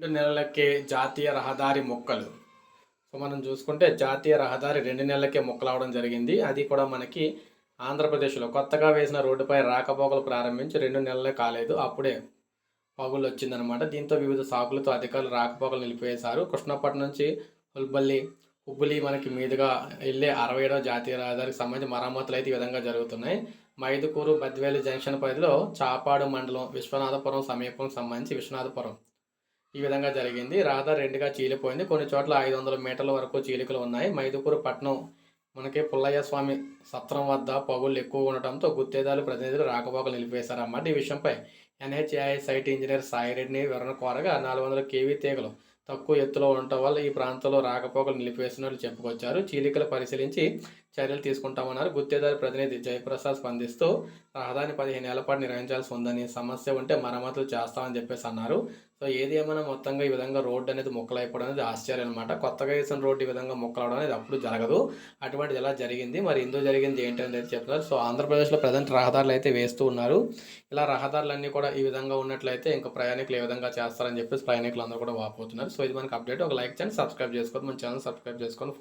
రెండు నెలలకే జాతీయ రహదారి మొక్కలు. సో మనం చూసుకుంటే జాతీయ రహదారి రెండు నెలలకే మొక్కలు అవడం జరిగింది. అది కూడా మనకి ఆంధ్రప్రదేశ్లో కొత్తగా వేసిన రోడ్డుపై రాకపోకలు ప్రారంభించి రెండు నెలలే కాలేదు. అప్పుడే పగులు వచ్చిందనమాట. దీంతో వివిధ సాకులతో అధికారులు రాకపోకలు నిలిపివేశారు. కృష్ణపట్నం నుంచి హుల్బల్లి హుబ్బులి మనకి మీదుగా వెళ్ళే అరవై ఏడవ జాతీయ రహదారికి సంబంధించి మరమ్మతులు అయితే ఈ విధంగా జరుగుతున్నాయి. మైదుకూరు బద్వేలు జంక్షన్ పరిధిలో చాపాడు మండలం విశ్వనాథపురం సమీపం సంబంధించి విశ్వనాథపురం ఈ విధంగా జరిగింది. రహదారి రెండుగా చీలిపోయింది. కొన్ని చోట్ల ఐదు వందల మీటర్ల వరకు చీలికలు ఉన్నాయి. మైదుకూరు పట్నం మనకి పుల్లయ్య స్వామి సత్రం వద్ద పగుళ్ళు ఎక్కువ ఉండటంతో గుత్తేదారు ప్రతినిధులు రాకపోకలు నిలిపివేశారన్నమాట. ఈ విషయంపై ఎన్హెచ్ఐ సైట్ ఇంజనీర్ సాయిరెడ్డిని వివరణ కోరగా నాలుగు వందల కేవీ తీగలు తక్కువ ఎత్తులో ఉండటం వల్ల ఈ ప్రాంతంలో రాకపోకలు నిలిపేసినట్లు చెప్పుకొచ్చారు. చీలికలు పరిశీలించి చర్యలు తీసుకుంటామన్నారు. గుత్తేదారి ప్రతినిధి జయప్రసాద్ స్పందిస్తూ రహదారిని పదిహేను ఏళ్ళ పాటు నిర్వహించాల్సి ఉందని సమస్య ఉంటే మరమ్మతులు చేస్తామని చెప్పేసి అన్నారు. సో ఏది ఏమైనా మొత్తంగా ఈ విధంగా రోడ్డు అనేది మొక్కలు అయిపోవడం అనేది ఆశ్చర్యం అనమాట కొత్తగా వేసిన రోడ్డు ఈ విధంగా మొక్కలు అవడం అనేది అప్పుడు జరగదు. అటువంటిది ఎలా జరిగింది? మరి ఎందుకు జరిగింది ఏంటి అనేది చెప్తున్నారు. సో ఆంధ్రప్రదేశ్లో ప్రజెంట్ రహదారులు అయితే వేస్తూ ఉన్నారు. ఇలా రహదారులన్నీ కూడా ఈ విధంగా ఉన్నట్లయితే ఇంకా ప్రయాణికులు ఏ విధంగా చేస్తారని చెప్పేసి ప్రయాణికులు అందరూ కూడా వాపోతున్నారు. సో ఇది మనకి అప్డేట్. ఒక లైక్ చేయండి సబ్స్క్రైబ్ చేసుకోండి మన ఛానల్ సబ్స్క్రైబ్ చేసుకొని